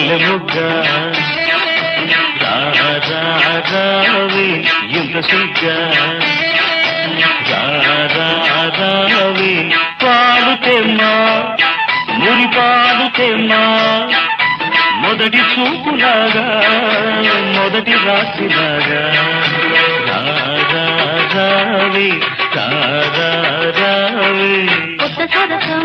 మల్లె రావే ఇంత సిగ్గా రావే పాడుతేమ్మా మురి పాడుతేమ్మా మొదటి చూపులాగా మొదటి రాత్రిలాగా రావే రావే కొత్త సరసం